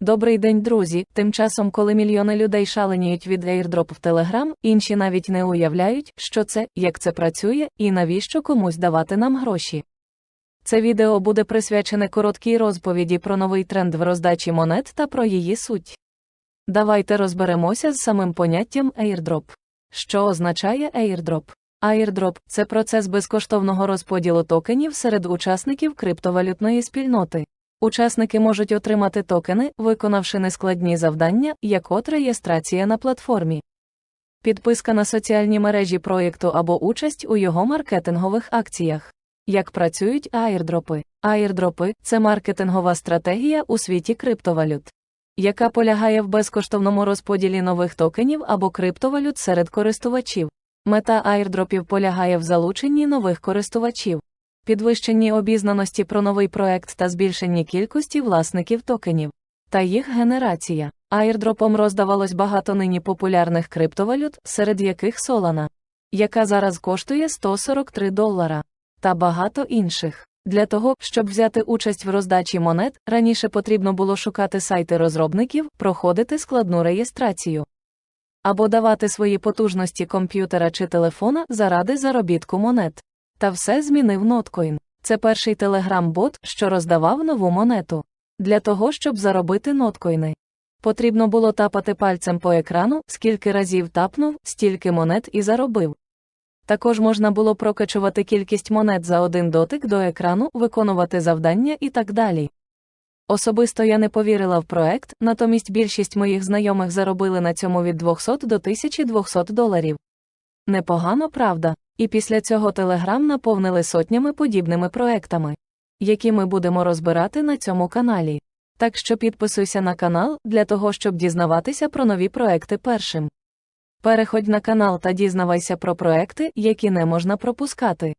Добрий день, друзі. Тим часом, коли мільйони людей шаленіють від airdrop в Telegram, інші навіть не уявляють, що це, як це працює і навіщо комусь давати нам гроші. Це відео буде присвячене короткій розповіді про новий тренд в роздачі монет та про її суть. Давайте розберемося з самим поняттям airdrop. Що означає airdrop? Airdrop – це процес безкоштовного розподілу токенів серед учасників криптовалютної спільноти. Учасники можуть отримати токени, виконавши нескладні завдання, як от реєстрація на платформі, підписка на соціальні мережі проєкту або участь у його маркетингових акціях. Як працюють аірдропи? Аірдропи це маркетингова стратегія у світі криптовалют, яка полягає в безкоштовному розподілі нових токенів або криптовалют серед користувачів. Мета аірдропів полягає в залученні нових користувачів, підвищенні обізнаності про новий проект та збільшенні кількості власників токенів. Та їх генерація. Аірдропом роздавалось багато нині популярних криптовалют, серед яких Solana, яка зараз коштує 143 долара, та багато інших. Для того, щоб взяти участь в роздачі монет, раніше потрібно було шукати сайти розробників, проходити складну реєстрацію або давати свої потужності комп'ютера чи телефона заради заробітку монет. Та все змінив Notcoin. Це перший телеграм-бот, що роздавав нову монету. Для того, щоб заробити ноткоїни. Потрібно було тапати пальцем по екрану, скільки разів тапнув, стільки монет і заробив. Також можна було прокачувати кількість монет за один дотик до екрану, виконувати завдання і так далі. Особисто я не повірила в проект, натомість більшість моїх знайомих заробили на цьому від 200 до 1200 доларів. Непогано, правда. І після цього Телеграм наповнили сотнями подібними проектами, які ми будемо розбирати на цьому каналі. Так що підписуйся на канал для того, щоб дізнаватися про нові проекти першим. Переходь на канал та дізнавайся про проекти, які не можна пропускати.